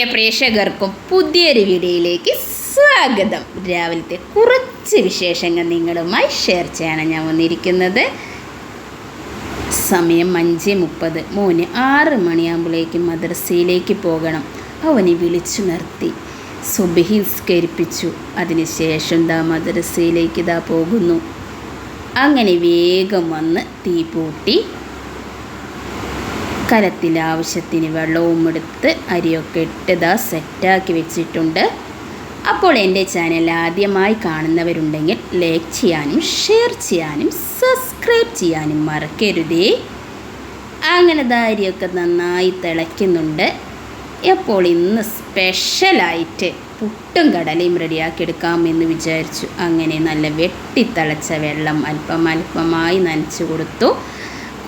പ്രിയ പ്രേക്ഷകർക്കും പുതിയൊരു വീഡിയോയിലേക്ക് സ്വാഗതം. രാവിലത്തെ കുറച്ച് വിശേഷങ്ങൾ നിങ്ങളുമായി ഷെയർ ചെയ്യാനാണ് ഞാൻ വന്നിരിക്കുന്നത്. സമയം അഞ്ച് മുപ്പത്. മോന് ആറ് മണിയാകുമ്പോഴേക്കും മദ്രസയിലേക്ക് പോകണം. അവനെ വിളിച്ചു നിർത്തി. സുബഹി സ്കരിപ്പിച്ചു അതിനുശേഷം ദാ മദ്രസയിലേക്ക് ഇതാ പോകുന്നു. അങ്ങനെ വേഗം വന്ന് തീ പൂട്ടി കലത്തിൽ ആവശ്യത്തിന് വെള്ളവും എടുത്ത് അരിയൊക്കെ ഇട്ട് ഇതാ സെറ്റാക്കി വെച്ചിട്ടുണ്ട്. അപ്പോൾ എന്റെ ചാനൽ ആദ്യമായി കാണുന്നവരുണ്ടെങ്കിൽ ലൈക്ക് ചെയ്യാനും ഷെയർ ചെയ്യാനും സബ്സ്ക്രൈബ് ചെയ്യാനും മറക്കരുതേ. അങ്ങനെ ദാ അരിയൊക്കെ നന്നായി തിളയ്ക്കുന്നുണ്ട്. അപ്പോൾ ഇന്ന് സ്പെഷ്യലായിട്ട് പുട്ടും കടലയും റെഡിയാക്കി എടുക്കാമെന്ന് വിചാരിച്ചു. അങ്ങനെ നല്ല വെട്ടിത്തിളച്ച വെള്ളം അല്പം അല്പമായി നനച്ചു കൊടുത്തു.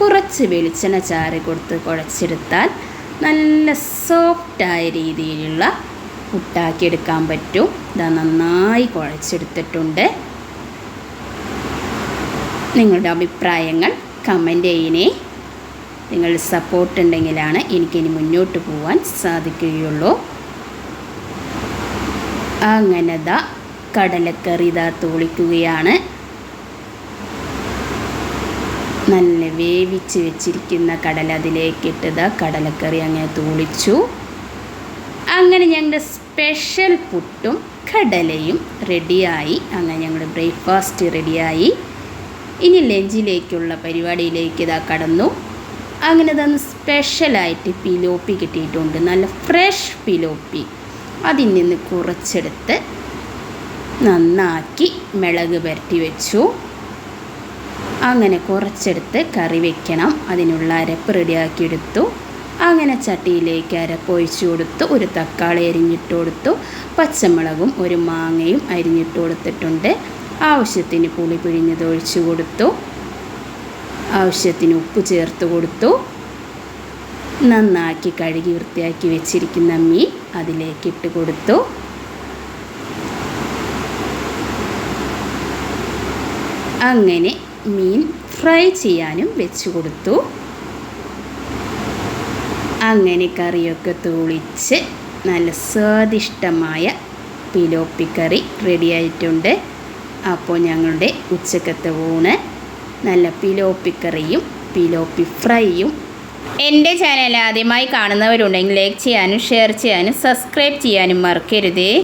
കുറച്ച് വെളിച്ചെണ്ണ ചാറി കൊടുത്ത് കുഴച്ചെടുത്താൽ നല്ല സോഫ്റ്റായ രീതിയിലുള്ള പുട്ടാക്കിയെടുക്കാൻ പറ്റും. ഇതാ നന്നായി കുഴച്ചെടുത്തിട്ടുണ്ട്. നിങ്ങളുടെ അഭിപ്രായങ്ങൾ കമന്റ് ചെയ്യണേ. നിങ്ങളുടെ സപ്പോർട്ട് ഉണ്ടെങ്കിലാണ് എനിക്കിനി മുന്നോട്ട് പോകാൻ സാധിക്കുകയുള്ളൂ. അങ്ങനെ ദാ കടലക്കറി ഇതാ തോളിക്കുകയാണ്. നല്ല വേവിച്ച് വെച്ചിരിക്കുന്ന കടല അതിലേക്ക് ഇട്ടത്. കടലക്കറി അങ്ങനെ തൂളിച്ചു. അങ്ങനെ ഞങ്ങളുടെ സ്പെഷ്യൽ പുട്ടും കടലയും റെഡിയായി അങ്ങനെ ഞങ്ങളുടെ ബ്രേക്ക്ഫാസ്റ്റ് റെഡിയായി ഇനി ലഞ്ചിലേക്കുള്ള പരിപാടിയിലേക്ക് ഇതാ കടന്നു. അങ്ങനെ തന്നെ സ്പെഷ്യലായിട്ട് പിലോപ്പി കിട്ടിയിട്ടുണ്ട്. നല്ല ഫ്രഷ് പിലോപ്പി. അതിൽ നിന്ന് കുറച്ചെടുത്ത് നന്നാക്കി മിളക് പുരട്ടി വെച്ചു. അങ്ങനെ കുറച്ചെടുത്ത് കറി വെക്കണം. അതിനുള്ള അരപ്പ് റെഡിയാക്കി എടുത്തു അങ്ങനെ ചട്ടിയിലേക്ക് അരപ്പ് ഒഴിച്ചു കൊടുത്തു. ഒരു തക്കാളി അരിഞ്ഞിട്ട് കൊടുത്തു. പച്ചമുളകും ഒരു മാങ്ങയും അരിഞ്ഞിട്ട് കൊടുത്തിട്ടുണ്ട്. ആവശ്യത്തിന് പുളി പിഴിഞ്ഞത് ഒഴിച്ചു കൊടുത്തു. ആവശ്യത്തിന് ഉപ്പ് ചേർത്ത് കൊടുത്തു. നന്നാക്കി കഴുകി വൃത്തിയാക്കി വെച്ചിരിക്കുന്ന മീൻ അതിലേക്ക് ഇട്ട് കൊടുത്തു. അങ്ങനെ മീൻ ഫ്രൈ ചെയ്യാനും വെച്ച് കൊടുത്തു. അങ്ങനെ കറിയൊക്കെ തൂളിച്ച് നല്ല സ്വാദിഷ്ടമായ പിലോപ്പി പിലോപ്പിക്കറി റെഡിയായിട്ടുണ്ട് അപ്പോൾ ഞങ്ങളുടെ ഉച്ചക്കത്തെ ഊണ് നല്ല പിലോപ്പി കറിയും പിലോപ്പി ഫ്രൈയും. എന്റെ ചാനൽ ആദ്യമായി കാണുന്നവരുണ്ടെങ്കിൽ ലൈക്ക് ചെയ്യാനും ഷെയർ ചെയ്യാനും സബ്സ്ക്രൈബ് ചെയ്യാനും മറക്കരുതേ.